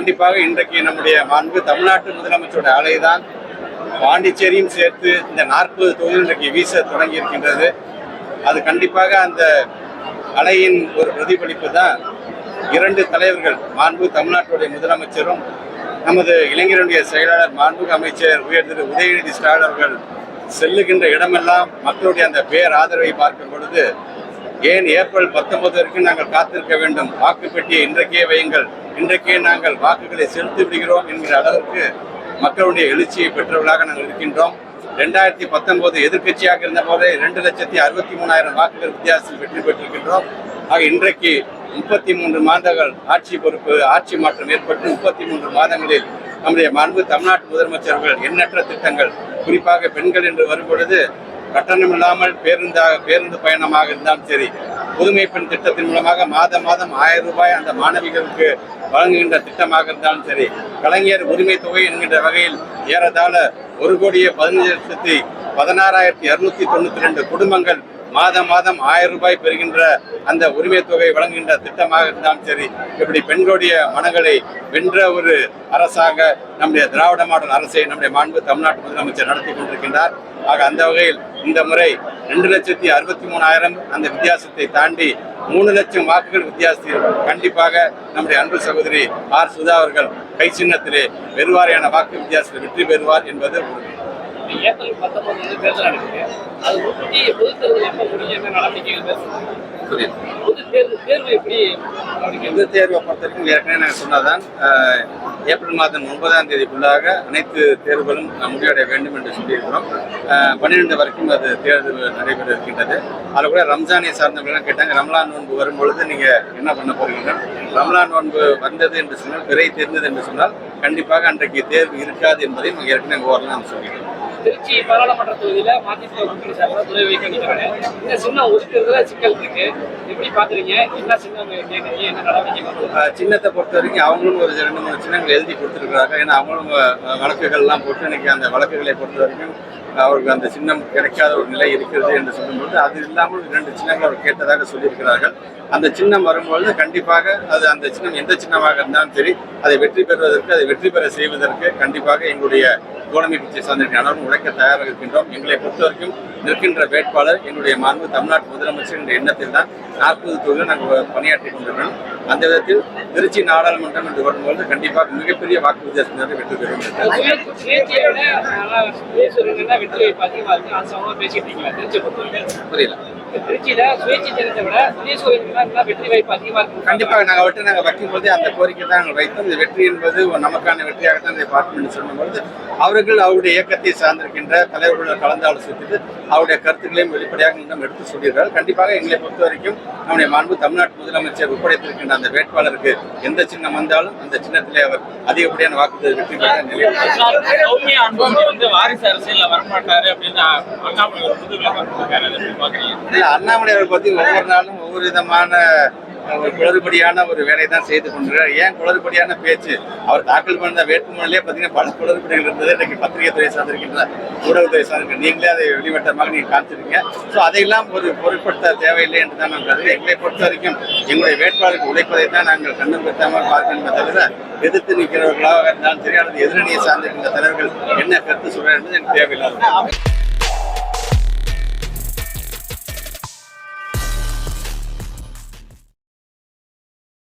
கண்டிப்பாக இன்றைக்கு நம்முடைய மாண்பு தமிழ்நாட்டு முதலமைச்சரோட அலைதான் பாண்டிச்சேரியும் சேர்த்து இந்த நாற்பது தொகுதிகள் இன்றைக்கு வீச தொடங்கி இருக்கின்றது. அது கண்டிப்பாக அந்த அலையின் ஒரு பிரதிபலிப்பு தான் இரண்டு தலைவர்கள் மாண்பு தமிழ்நாட்டுடைய முதலமைச்சரும் நமது இளைஞருடைய செயலாளர் மாண்புக அமைச்சர் உயர் திரு உதயநிதி ஸ்டாலின் அவர்கள் செல்லுகின்ற இடமெல்லாம் மக்களுடைய அந்த பேர் ஆதரவை பார்க்கும் பொழுது ஏன் ஏப்ரல் பத்தொன்பது வரைக்கும் நாங்கள் காத்திருக்க வேண்டும்? வாக்கு பெட்டியை இன்றைக்கே வையுங்கள். இன்றைக்கே நாங்கள் வாக்குகளை செலுத்தி விடுகிறோம் என்கிற அளவிற்கு மக்களுடைய எழுச்சியை பெற்றவர்களாக நாங்கள் இருக்கின்றோம். ரெண்டாயிரத்தி பத்தொன்பது எதிர்க்கட்சியாக இருந்த போதே ரெண்டு லட்சத்தி அறுபத்தி மூணாயிரம் வாக்குகள் வித்தியாசத்தில் வெற்றி பெற்றிருக்கின்றோம். ஆக இன்றைக்கு முப்பத்தி மூன்று மாதங்கள் ஆட்சி பொறுப்பு ஆட்சி மாற்றம் ஏற்பட்டு முப்பத்தி மூன்று மாதங்களில் நம்முடைய மாண்பு தமிழ்நாட்டு முதலமைச்சர்கள் எண்ணற்ற திட்டங்கள் குறிப்பாக பெண்கள் என்று வரும்பொழுது கட்டணம் இல்லாமல் பேருந்தாக பேருந்து பயணமாக இருந்தாலும் சரி புதுமை பெண் திட்டத்தின் மூலமாக மாதம் மாதம் ஆயிரம் ரூபாய் அந்த மாணவிகளுக்கு வழங்குகின்ற திட்டமாக இருந்தாலும் சரி கலைஞர் உரிமை தொகை என்கின்ற வகையில் ஏறத்தாழ ஒரு கோடியே பதினஞ்சு லட்சத்தி பதினாறாயிரத்தி இரநூத்தி தொண்ணூத்தி ரெண்டு குடும்பங்கள் மாதம் மாதம் ஆயிரம் ரூபாய் பெறுகின்ற அந்த உரிமை தொகை வழங்குகின்ற திட்டமாக இருந்தாலும் சரி இப்படி பெண்களுடைய மனங்களை வென்ற ஒரு அரசாக நம்முடைய திராவிட மாடல் அரசை நம்முடைய மாண்பு தமிழ்நாட்டு முதலமைச்சர் நடத்தி கொண்டிருக்கின்றார். ஆக அந்த வகையில் இந்த முறை ரெண்டு லட்சத்தி அறுபத்தி மூணாயிரம் அந்த வித்தியாசத்தை தாண்டி மூணு லட்சம் வாக்குகள் வித்தியாசத்தில் கண்டிப்பாக நம்முடைய அன்பு சகோதரி ஆர் சுதா அவர்கள் கை சின்னத்திலே பெறுவாரியான வாக்கு வித்தியாசத்தில் வெற்றி பெறுவார் என்பது உறுதி. இந்த ஏப்ரல் பத்தொன்பது வந்து தேர்தல் நடக்குது அது முன்னாடி பொது தேர்தல் எப்போ முடியும் நடவடிக்கைகள்? புரியுது. பொது தேர்வு தேர்வு எப்படி இந்த தேர்வை பொறுத்த வரைக்கும் ஏற்கனவே நாங்கள் சொன்னதான் ஏப்ரல் மாதம் ஒன்பதாம் தேதிக்குள்ளாக அனைத்து தேர்வுகளும் முடிவடைய வேண்டும் என்று சொல்லியிருக்கிறோம். பன்னிரெண்டு வரைக்கும் அது தேர்தல் நடைபெற இருக்கின்றது. அதில் கூட ரம்ஜானை சார்ந்தவங்களாம் கேட்டாங்க. ரம்லான் நோன்பு வரும்பொழுது நீங்கள் என்ன பண்ண போறீங்க? ரம்லான் நோன்பு வந்தது என்று சொன்னால் பிறை தெரிந்தது என்று சொன்னால் கண்டிப்பாக அன்றைக்கு தேர்வு இருக்காது என்பதையும் ஏற்கனவே ஓரலாம் சொல்லியிருக்கோம். திருச்சி பாராளுமன்ற தொகுதியில மதிமுக கூட்டணி சார்பாக துணை வைக்க நிற்கிறாங்க இந்த சின்னம் ஒதுக்குறதுல சிக்கல் இருக்கு. எப்படி பாக்குறீங்க? என்ன சின்னம் கேட்குறீங்க என்ன நடவடிக்கை சின்னத்தை பொறுத்த வரைக்கும் அவங்களும் ஒரு ரெண்டு மூணு சின்னங்கள் எழுதி கொடுத்துருக்குறாங்க. ஏன்னா அவங்களும் வழக்குகள்லாம் போட்டு இன்னைக்கு அந்த வழக்குகளை பொறுத்த வரைக்கும் அவருக்கு அந்த சின்னம் கிடைக்காத ஒரு நிலை இருக்கிறது என்று சொல்லும்போது அது இல்லாமல் இரண்டு சின்னங்கள் அவர் கேட்டதாக சொல்லியிருக்கிறார்கள். அந்த சின்னம் வரும்பொழுது கண்டிப்பாக அது அந்த சின்னம் எந்த சின்னமாக இருந்தாலும் சரி அதை வெற்றி பெறுவதற்கு அதை வெற்றி பெற செய்வதற்கு கண்டிப்பாக எங்களுடைய தோழமை பிச்சை சார்ந்த அனைவரும் உழைக்க தயாராக இருக்கின்றோம். எங்களை பொறுத்த வரைக்கும் நிற்கின்ற வேட்பாளர் எங்களுடைய மாண்பு தமிழ்நாட்டு முதலமைச்சர் என்ற எண்ணத்தில் தான் நாற்பது தொகுதியில் நாங்கள் பணியாற்றி கொண்டிருக்கிறோம். அந்த விதத்தில் திருச்சி நாடாளுமன்றம் என்று வரும்போது கண்டிப்பாக மிகப்பெரிய வாக்கு வித்தியாசத்தினரை வெற்றி பெறும் பொறுத்தவரைக்கும்? புரியல. திருச்சியில சுயேட்சை சின்னத்தை விட வெற்றி கண்டிப்பாக நாங்கள் விட்டு நாங்கள் வைக்கும்போது அந்த கோரிக்கை தான் நாங்கள் வைத்தோம். இந்த வெற்றி என்பது நமக்கான வெற்றியாகத்தான் இதை பார்க்கணும் என்று சொன்னபொழுது அவர்கள் அவருடைய இயக்கத்தை சார்ந்திருக்கின்ற தலைவர்களுடன் கலந்து ஆலோசித்து அவருடைய கருத்துக்களையும் வெளிப்படையாக இன்னும் எடுத்து சொல்லியிருக்கிறார் கண்டிப்பாக எங்களை பொறுத்த வரைக்கும் நம்முடைய மாண்பு தமிழ்நாட்டு முதலமைச்சர் ஒப்படைத்திருக்கின்ற அந்த வேட்பாளருக்கு எந்த சின்னம் வந்தாலும் அந்த சின்னத்திலே அவர் அதிகப்படியான வாக்குறுதி வெற்றி பெற நிலை சௌமியா அன்புமணி வந்து வாரிசு அரசியல்ல வரமாட்டாரு அப்படின்னு அண்ணாமலை புது அவர்கள் பத்தி ஒவ்வொரு நாளும் ஒவ்வொரு விதமான குளறுபடியான ஒரு குளறுபடியான ஒரு வேலை தான் செய்து கொண்டிருக்கிறார். ஏன் குளறுபடியான பேச்சு? அவர் தாக்கல் பண்ண வேட்புமனுலேயே பார்த்தீங்கன்னா பல குளறுபடிகள் இருந்தது. இன்றைக்கு பத்திரிகை துறை சார்ந்திருக்கின்ற ஊடகத்துறை சார்ந்திருக்க நீங்களே அதை வெளிவட்டமாக நீங்கள் காமிச்சிருக்கீங்க. ஸோ அதையெல்லாம் ஒரு பொருட்படுத்த தேவையில்லை என்று தான் நான் கருதுகிறேன். எங்களை பொறுத்த வரைக்கும் எங்களுடைய வேட்பாளருக்கு உழைப்பதை தான் நாங்கள் கண்ணும் பெற்றாமல் பார்க்கணுமே தவிர எதிர்த்து நிற்கிறவர்களாக இருந்தாலும் சரி அல்லது எதிரணியை சார்ந்திருக்கின்ற தலைவர்கள் என்ன கருத்து சொல்கிறார் என்பது எனக்கு தேவையில்லாத